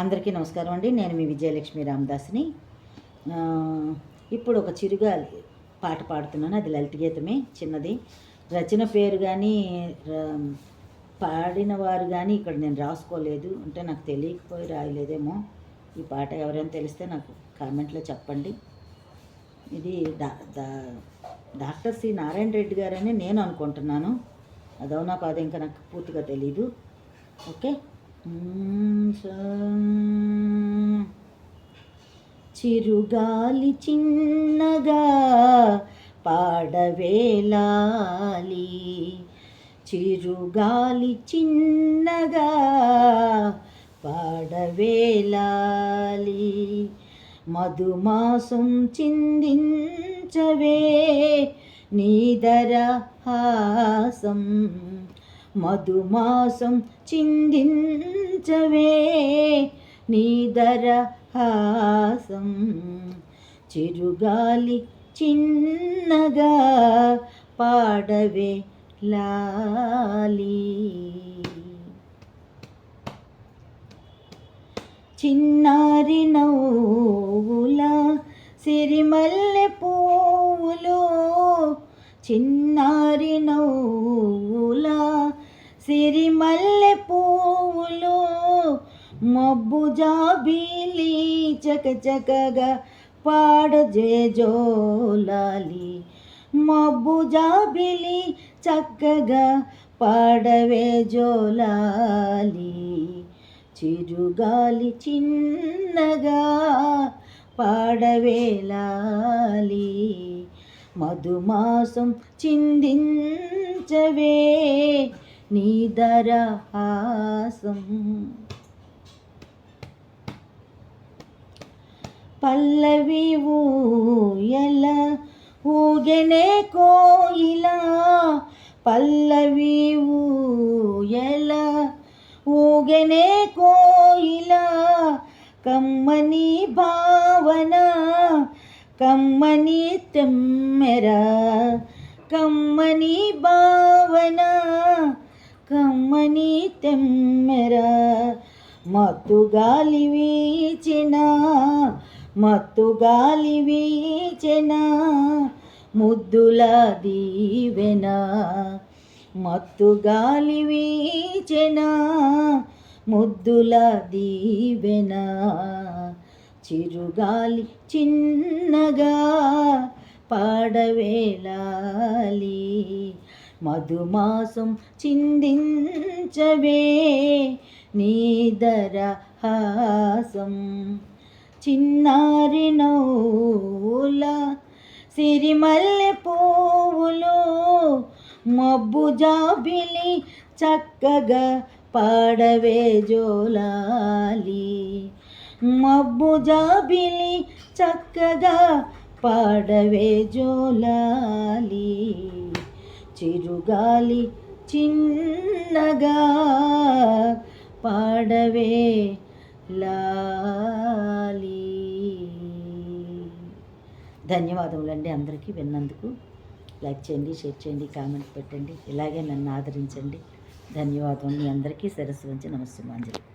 అందరికీ నమస్కారం అండి. నేను మీ విజయలక్ష్మి రామదాస్ని. ఇప్పుడు ఒక చిరుగాలి పాట పాడుతున్నాను. అది లలిత గీతమే చిన్నది. రచన పేరు కానీ పాడిన వారు కానీ ఇక్కడ నేను రాసుకోలేదు. అంటే నాకు తెలియకపోయి రాయలేదేమో. ఈ పాట ఎవరైనా తెలిస్తే నాకు కామెంట్లో చెప్పండి. ఇది డా డాక్టర్ సి నారాయణ రెడ్డి గారని నేను అనుకుంటున్నాను. అదవునా కాదు ఇంకా నాకు పూర్తిగా తెలీదు. ఓకే? చిరుగాలి చిన్నగా పాడవేలాలి. చిరుగాలి చిన్నగా పాడవేలాలి. మధుమాసం చిందించవే నీదర హాసం మధుమాసం చిందించవే నీదర హాసం చిరుగాలి చిన్నగా పాడవే లాలి. చిన్నారి నవ్వుల సిరిమల్లె పువ్వులు చిన్న సిరిమల్లె పువ్వులు మబ్బు జాబీలి చకచకగా పాడజే జోలాలి మబ్బు జాబిలి చక్కగా పాడవే జోలాలి చిరుగాలి చిన్నగా పాడవేలాలి. మధుమాసం చిందించవే నీదరహాసం పల్లవి ఊయల ఊగెనే కోయిల. పల్లవి ఊయల ఊగెనే కోయిల. కమ్మని భావన కమ్మని తెమ్మెర. కమ్మని భావన కమ్మని తెమ్మెర మత్తు గాలి వీచిన మత్తు గాలి వీచిన ముద్దుల దీవెన మత్తు గాలి వీచిన ముద్దుల దీవెన. చిరుగాలి చిన్నగా పాడవేలాలి మధుమాసం చిందించవే నీదర హాసం చిన్నారి నౌల సిరిమల్లె పువ్వులు మబ్బు జాబిలి చక్కగా పాడవే జోలాలి మబ్బు జాబిలి చక్కగా పాడవే జోలాలి చిరుగాలి చిన్నగా పాడవే లాలి. ధన్యవాదములండి అందరికీ విన్నందుకు. లైక్ చేయండి షేర్ చేయండి కామెంట్ పెట్టండి ఇలాగే నన్ను ఆదరించండి. ధన్యవాదం మీ అందరికీ. సరస్సు నుంచి నమస్తే మాంజలి.